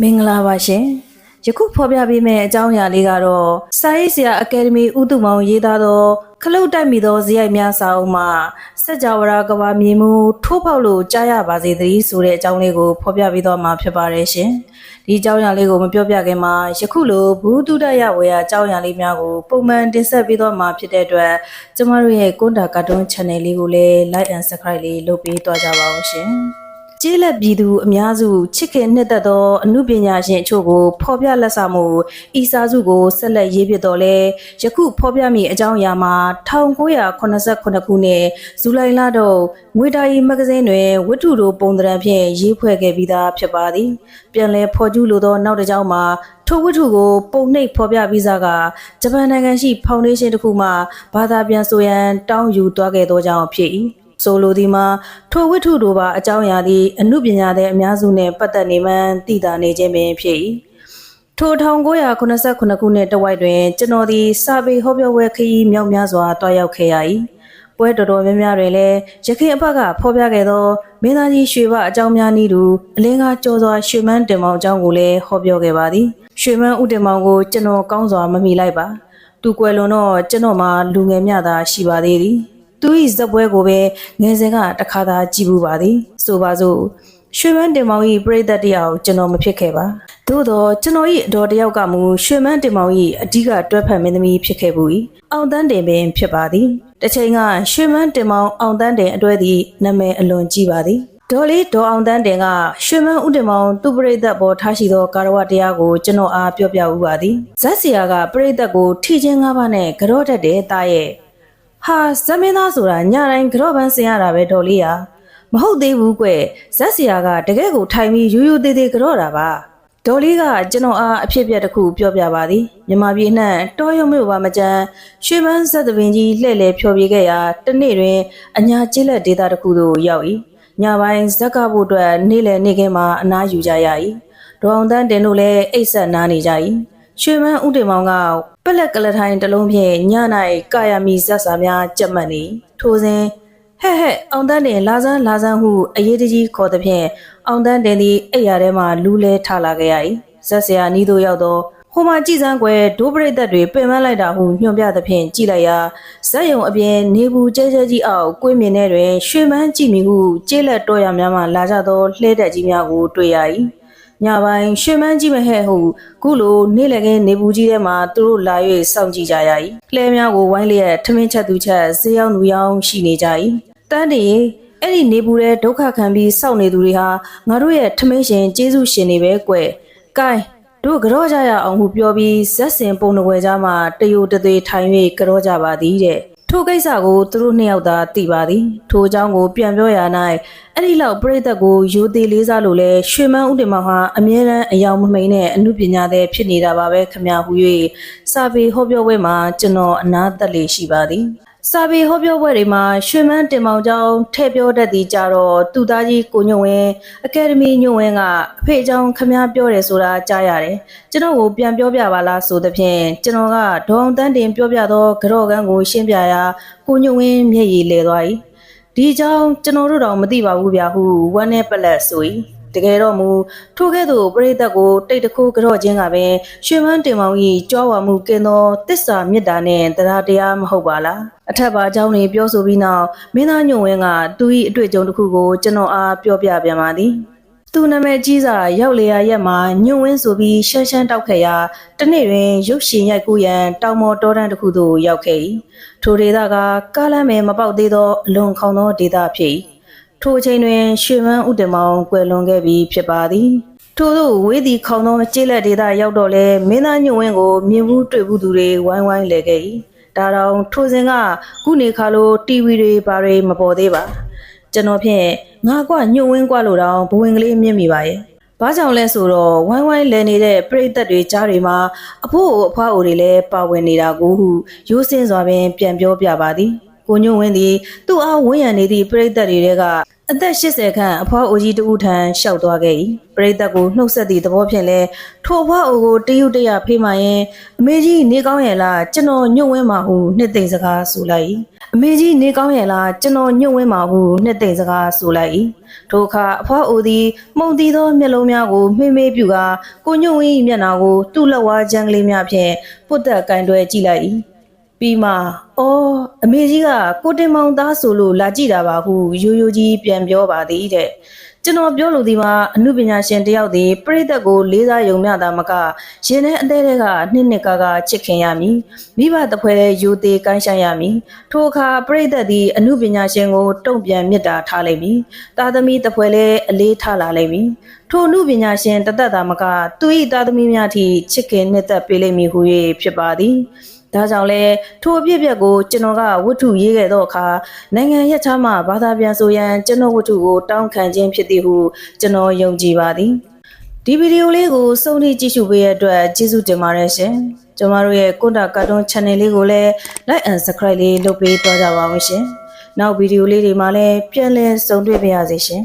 မင်္ဂလာပါရှင်ယခုဖော်ပြပေးမယ့်အကြောင်းအရာလေးကတော့စာရေးဆရာအကယ်ဒမီဦးသူမောင်ရေးသားသောခလုတ်တိုက်မိသောဇယိုက်များစာအုပ်မှစัจ java ကဘာမြေမှုထိုးပေါက်လို့ကြားရပါစေသတည်းဆိုတဲ့အကြောင်းလေးကိုဖော်ပြပေးသွားမှာဖြစ်ပါတယ်ရှင်ဒီအကြောင်းအရာလေးကိုမပြောပြခင်မှာယခုလိုဘူးတုဒရဝေယအကြောင်းအရာလေးများကိုပုံမှန်တင်ဆက်ပေးသွားမှာဖြစ်တဲ့အတွက်ကျမတို့ရဲ့ကွန်တာကာတွန်း channel လေးကိုလည်း like and subscribe လေးလုပ်ပေးသွားကြပါဦးရှင် ကျေးလက်ပြည်သူအများစုချစ်ခင်နှစ်သက်သောအမှုပညာရှင်အချို့ကိုဖော်ပြလက်ဆောင်မှုဤစာစုကိုဆက်လက်ရေးပြတော်လဲယခုဖော်ပြမည့်အကြောင်းအရာမှာ1989ခုနှစ်ဇူလိုင်လတော့ငွေတာရီမဂ္ဂဇင်းတွင်ဝတ္ထုတို့ပုံသဏ္ဍာန်ဖြင့်ရေးဖွဲ့ခဲ့ပြီးသားဖြစ်ပါသည်ပြန်လည်ဖော်ကျူးလိုသောနောက်တစ်ကြောင်းမှာထိုဝတ္ထုကိုပုံနှိပ်ဖော်ပြပြီးစားကဂျပန်နိုင်ငံရှိဖောင်ဒေးရှင်းတစ်ခုမှဘာသာပြန်ဆိုရန်တောင်းယူသွားခဲ့သောကြောင့်ဖြစ်၏ ဆိုလိုသည်မှာထိုဝတ္ထုတို့ပါအကြောင်းအရာသည်အမှုပညာတဲ့အများစုနှင့်ပတ်သက်နေမှန်းသိတာနေခြင်းပင်ဖြစ်၏ထို1989ခုနှစ်တဝိုက်တွင်ကျွန်တော်သည်စာပေဟောပြောပွဲခရီးမြောက်များစွာတွားရောက်ခဲ့ရ၏ပွဲတော်တော်များများတွင်လည်းရခိုင်အဖကဖော်ပြခဲ့သောမင်းသားကြီးရွှေဘအကြောင်းများနည်းတူအလင်းကားကြောစွာရွှေမန်းတင်မောင်အကြောင်းကိုလည်းဟောပြောခဲ့ပါသည်ရွှေမန်းဦးတင်မောင်ကိုကျွန်တော်ကောင်းစွာမမိလိုက်ပါသူကွယ်လွန်တော့ကျွန်တော်မှာလူငယ်မြသာရှိပါသေးသည် သူ၏ဇက်ပွဲကိုပဲငယ်စဉ်ကတခါသာကြည့်ဘူးပါသည်ဆိုပါစို့ရွှေမန်းတင်မောင်၏ပြိသက်တယောက်ကျွန်တော်မဖြစ်ခဲ့ပါသို့တော့ကျွန်တော်၏အတော်တယောက်ကမူရွှေမန်းတင်မောင်၏အဓိကတွဲဖက်မင်းသမီးဖြစ်ခဲ့ဘူး၏အောင်တန်းတင်ပင်ဖြစ်ပါသည်တစ်ချိန်ကရွှေမန်းတင်မောင်အောင်တန်းတင်အတွဲသည့်နာမည်အလွန်ကြီးပါသည်ဒေါ်လေးဒေါ်အောင်တန်းတင်ကရွှေမန်းဦးတင်မောင်သူ့ပရိသတ်ပေါ်ထားရှိသောကာရဝတရားကိုကျွန်တော်အားပြောပြဥပါသည်ဇက်စီယာကပရိသတ်ကိုထီချင်းငါးပါးနဲ့ကြော့တတ်တဲ့တားရဲ့ ဟာဇမင်းသားဆိုတာညတိုင်းကြော့ပန်းစင်ရတာပဲဒေါ်လေးဟာမဟုတ်သေးဘူးကွဇက်စီယာကတကယ်ကိုထိုင်ပြီးယူယူသေးသေးကြော့တာပါဒေါ်လေးကကျွန်တော်အားအဖြစ်အပျက်တစ်ခုပြောပြပါသည်မြမပြည်နှံ့တောရုံမြို့ပါမကျန်ရွှေပန်းဆက်သပင်ကြီးလှဲ့လေဖြော်ပြခဲ့ရာတနေ့တွင်အညာကျေးလက်ဒေတာတစ်ခုသို့ရောက်၏ညပိုင်းဇက်ကဖို့အတွက်နေ့လယ်နေ့ခင်းမှာအနားယူကြရ၏ဒေါအောင်တန်းတင်တို့လည်းအိတ်ဆက်နားနေကြ၏ ရွှေမန်းဥတင်မောင်ကပလက်ကလထိုင်တစ်လုံးဖြင့်ည၌ကာယမီဇက်စာများကြက်မှတ်နေထိုစဉ်ဟဲ့ဟဲ့အောင်တန်းတင်လာစမ်းလာစမ်းဟုအရေးတကြီးခေါ်သည်ဖြင့်အောင်တန်းတင်သည်အိယာထဲမှလူးလဲထလာခဲ့ရ၏ဇက်ဆရာနီးသို့ရောက်သောဟိုမှာကြည်စမ်းကွယ်ဒိုးပရိသတ်တွေပင်ပန်းလိုက်တာဟုညွှန်ပြသဖြင့်ကြည်လိုက်ရာဇက်ယုံအပြင်နေဘူးကျဲကျဲကြီးအောက်ကွေးမြင်ထဲတွင်ရွှေမန်းကြည့်မိဟုကျေးလက်တော်ရများမှလာကြသောလှဲတက်ကြီးများကိုတွေ့ရ၏ ညပိုင်းရွှေမန်းကြီးမဟဲ့ဟုခုလိုနေ့လည်ခင်းနေဘူးကြီးထဲမှာသူတို့လာ၍စောင့်ကြည့်ကြရ၏လှဲများကိုဝိုင်းလျက်ထမင်းချက်သူချက်ဈေးရောက်လူရောက်ရှိနေကြ၏တန်းတည်းအဲ့ဒီနေဘူးတဲ့ဒုက္ခခံပြီးစောင့်နေသူတွေဟာငါတို့ရဲ့ထမင်းရှင်ကျေးဇူးရှင်တွေပဲကွယ်။ကဲတို့ကြောကြရအောင်ဟုပြောပြီးဇက်စင်ပုံတော်ဝဲကြားမှာတယိုတသေးထိုင်၍ကြောကြပါသည်တဲ့။ ထိုကိစ္စကိုသူတို့နှစ်ယောက်သာသိပါသည်။ထိုအကြောင်းကိုပြန်ပြောရ၌အဲ့ဒီလောက်ပြိသက်ကိုရိုသေလေးစားလို့လဲရွှေမန်းဦးတင်မောင်ဟာအမြဲတမ်းအယောင်မမိန်နဲ့အမှုပညာတဲ့ဖြစ်နေတာပါပဲခမဟု၍စာပေဟောပြောပွဲမှာကျွန်တော်အနာသက်လေးရှိပါသည်။ စာပေဟောပြောပွဲတွေမှာရွှေမန်းတင်မောင်ကျောင်းထည့်ပြောတတ်သည်ကြတော့သူသားကြီးကိုညွန့်ဝင်းအကယ်ဒမီညွန့်ဝင်းကအဖေအကြောင်းခမားပြောတယ်ဆိုတာကြားရတယ်ကျွန်တော်ကိုပြန်ပြောပြပါလားဆိုသဖြင့်ကျွန်တော်ကဒေါအောင်တန်းတင်ပြောပြသောကြော့ကန်းကိုရှင်းပြရာကိုညွန့်ဝင်းမျက်ရည်လဲသွား၏ဒီအကြောင်းကျွန်တော်တို့တော့မသိပါဘူးဗျာဟုဝမ်းနဲ့ပလက်ဆို၏ တကယ်တော့မူထိုကဲ့သို့ပရိသတ်ကိုတိတ်တခိုးကြော့ခြင်းကပင်ရွှေမန်းတင်မောင်၏ကြွားဝါမှုကင်းသောတစ္ဆာမေတ္တာနှင့်တရားတရားမဟုတ်ပါလားအထက်ပါအကြောင်းတွေပြောဆိုပြီးနောက်မင်းသားညွန့်ဝင်းကသူ၏အတွေ့အကြုံတစ်ခုကိုကျွန်တော်အားပြောပြပြန်ပါသည်သူနာမည်ကြီးစာရောက်လေရရက်မှာညွန့်ဝင်းဆိုပြီးရှမ်းရှမ်းတောက်ခဲ့ရာတနေ့တွင်ရုပ်ရှင်ရိုက်ကူးရန်တောင်မော်တောတန်းတစ်ခုသို့ရောက်ခဲ့၏ထိုဒေသကကားလမ်းမယ်မပေါက်သေးသောအလွန်ခေါင်သောဒေသဖြစ်၏ ထိုအချိန်တွင်ရွှေမန်းဥတမောင်ကွယ်လွန်ခဲ့ပြီဖြစ်ပါသည်ထို့သို့ဝေးသည်ခေါင်သောကျေးလက်ဒေသရောက်တော့လဲမင်းသားညွန့်ဝင်းကိုမြင်ဘူးတွေ့ဘူးသူတွေဝိုင်းဝိုင်းလဲခဲ့၏ဒါတော့ထိုစဉ်ကခုနေခါလို TV တွေဘာတွေမပေါ်သေးပါကျွန်တော်ဖြင့်ငါကွညွန့်ဝင်းကွလို့တော့ဘဝင်ကလေးမြင်မိပါရဲ့ဘာကြောင့်လဲဆိုတော့ဝိုင်းဝိုင်းလဲနေတဲ့ပြိသက်တွေကြားတွေမှာအဖို့အဖွားအိုတွေလည်းပါဝင်နေတာကိုဟုရိုးစင်းစွာပင်ပြန်ပြောပြပါသည်ကိုညွန့်ဝင်းသည်သူ့အားဝန်းရံနေသည့်ပြိသက်တွေကအသက်80ခန့်အဖွားအိုကြီးတူထံလျှောက်သွားခဲ့၏ပရိသတ်ကိုနှုတ်ဆက်သည့်သဘောဖြင့်လဲထိုအဖွားအိုကိုတရုတ်တရဖေးမှရင်အမေကြီးနေကောင်းရဲ့လားကျွန်တော်ညွန့်ဝင်းမှာဟုနှစ်သိမ့်စကားဆိုလိုက်၏အမေကြီးနေကောင်းရဲ့လားကျွန်တော်ညွန့်ဝင်းမှာဟုနှစ်သိမ့်စကားဆိုလိုက်၏ထိုအခါအဖွားအိုသည်မှုန်တီသောမျက်လုံးများကိုမှိမေးပြူကာကိုညွန့်ဝင်း၏မျက်နှာကိုသူ့လက်ဝါးချမ်းကလေးများဖြင့်ပုတ်သက်ကင်တွဲကြည့်လိုက်၏ ပြီးမှအော်အမေကြီးကကိုတင်မောင်သားဆိုလို့လာကြည့်တာပါဟုရိုးရိုးကြီးပြန်ပြောပါသည်တဲ့ကျွန်တော်ပြောလို့ဒီမှာအမှုပညာရှင်တယောက်သည်ပြိသက်ကိုလေးစားယုံမျှတာမကရင်ထဲအသေးတွေကနှစ်နှစ်ကားကားချစ်ခင်ရမည်မိဘတပွဲယူသေးကိုင်းဆိုင်ရမည်ထိုအခါပြိသက်သည်အမှုပညာရှင်ကိုတုံ့ပြန်မြစ်တာထားလိမ့်မည်တာသမီတပွဲလည်းအလေးထားလာလိမ့်မည်ထိုအမှုပညာရှင်တသက်တာမကသူ၏တာသမီများထိချစ်ခင်နှစ်သက်ပေးလိမ့်မည်ဟု၍ဖြစ်ပါသည် ဒါကြောင့်လဲထိုအဖြစ်အပျက်ကိုကျွန်တော်ကဝတ္ထုရေးခဲ့သောအခါနိုင်ငံရက်ခြားမှဘာသာပြန်ဆိုရန်ကျွန်တော်ဝတ္ထုကိုတောင်းခံခြင်းဖြစ်သည်ဟုကျွန်တော်ယုံကြည်ပါသည်ဒီဗီဒီယိုလေးကိုစုံထိကြည့်ရှုပေးရတဲ့အတွက်ကျေးဇူးတင်ပါတယ်ရှင်ကျွန်တော်တို့ရဲ့ကွန်တာကာတွန်း channel လေးကိုလည်း like and subscribe လေးလုပ်ပေးသွားကြပါဦးရှင်နောက်ဗီဒီယိုလေးတွေမှာလည်းပြန်လည်ဆုံတွေ့ပါရစေရှင်